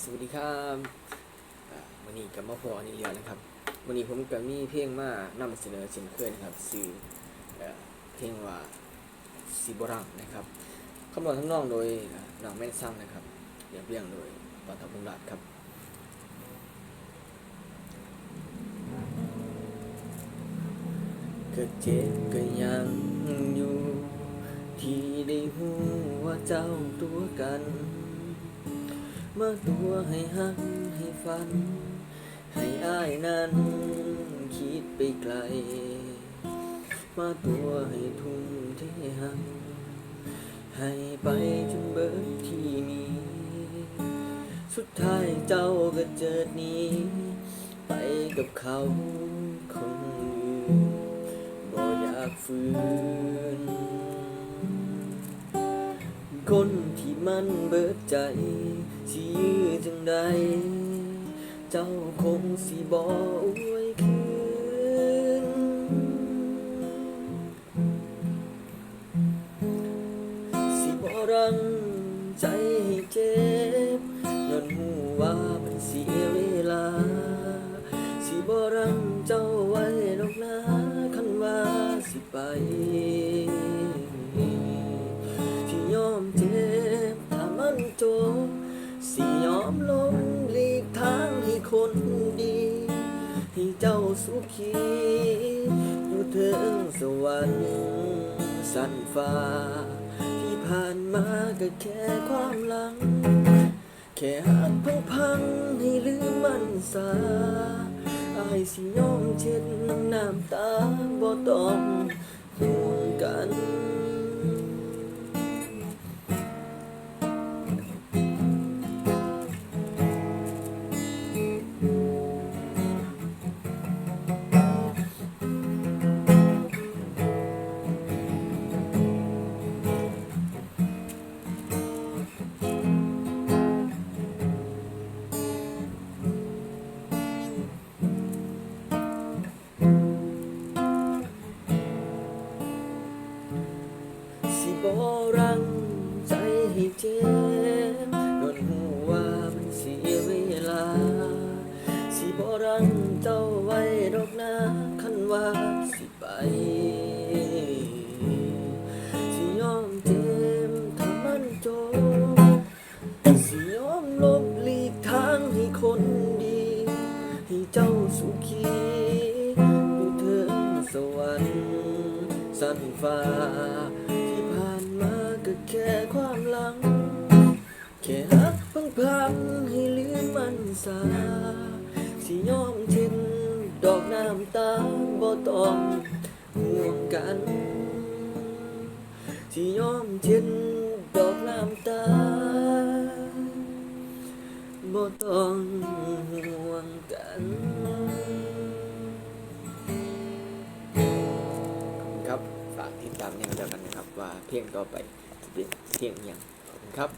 สวัสดีครับวันนี้กับมาพออันนี้เรียนนะครับวันนี้ผมก็มีเพลงมานำเสนอเช่นเคยนะครับสื่อเพลงว่าซีบรังนะครับคำนวณทั้งน้องโดยอ่าน้องแม่นซังนะครับเรียบเรียงโดยปานทับบุญรัตน์ครับก็เจ็บก็ยังอยู่ ที่ได้หูว่าเจ้าตัวกัน มาตัวให้หักให้ฝัน ให้อายนั้นคิดไปไกล มาตัวให้ทุ่มเทหักให้ไปจนเบิดที่มี สุดท้ายเจ้าก็เจิดนี้ ไปกับเขาคนอื่นบ่อยากฝืน คนที่มันเบิดใจสิยื้อจังใด เจ้าคงสิบ่อวยคืน สิบ่รังใจให้เจ็บย้อนหูว่ามันเสียเวลา สิบ่รัง คนดี ให้เจ้าสุขีอยู่เทิงสวรรค์สันฟ้า ที่ผ่านมาก็แค่ความหลัง แค่หักพังพังให้ลืมมันซาอายสิยอมเช็ดน้ำตาบ่ต้องห่วงกัน บ่รังใจให้เจ็บโดนหูว่ามันเสียเวลา สิบ่รังเจ้าไว้ดอกนะคันว่าสิไป สิยอมเจ็บถ้ามันจบสิยอมลบหลีกทางให้คนดี ให้เจ้าสุขีอยู่เถิงสวรรค์สันฟ้า ค่ความหลัง แค่หักพังพังให้ลืมมันซาสิยอมทิ้นดอกน้ำตาบ่ต้องห่วงกันที่ยอมเช็ดดอกน้ำตาบ่ต้องห่วงกันขอบคุณครับฝากติดตามอย่างเดียวกันนะครับว่าเพลงต่อไป เป็นเพลงอย่างขอบคุณครับ